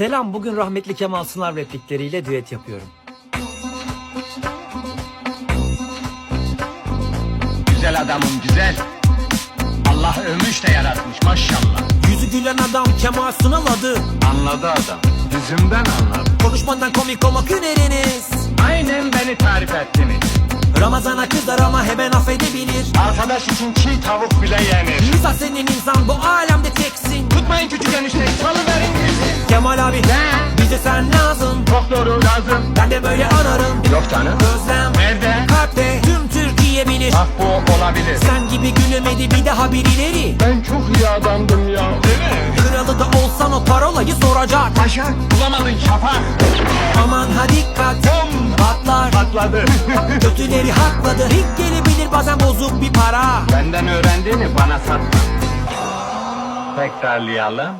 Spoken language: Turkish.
Selam, bugün rahmetli Kemal Sınav replikleriyle düet yapıyorum. Güzel adamım güzel. Allah övmüş de yaratmış maşallah. Yüzü gülen adam Kemal Sunal adı. Anladı adam. Yüzümden anladı. Konuşmadan komik olmak hüneriniz. Aynen beni tarif ettiniz. Ramazana kızar ama hemen affedebilir. Arkadaş için çiğ tavuk bile yenir. Misal senin insan bu alemde teksin. Tutmayın küçük girsin. Kemal abi, bize sen lazım. Çok doğru lazım. Ben de böyle ararım. Yok canım. Özlem, Nerede? kalpte tüm Türkiye bilir. Bak bu olabilir. Sen gibi gülemedi bir daha birileri. Ben çok iyi adamdım ya. Değil mi? Kralı da olsan o parolayı soracak. Paşa bulamadın şafak. Aman ha dikkat, Bom. patlar. Patladı. Kötüleri hakladı. Rik gelebilir bazen bozuk bir para. Benden öğrendiğini bana satma. Tekrarlayalım.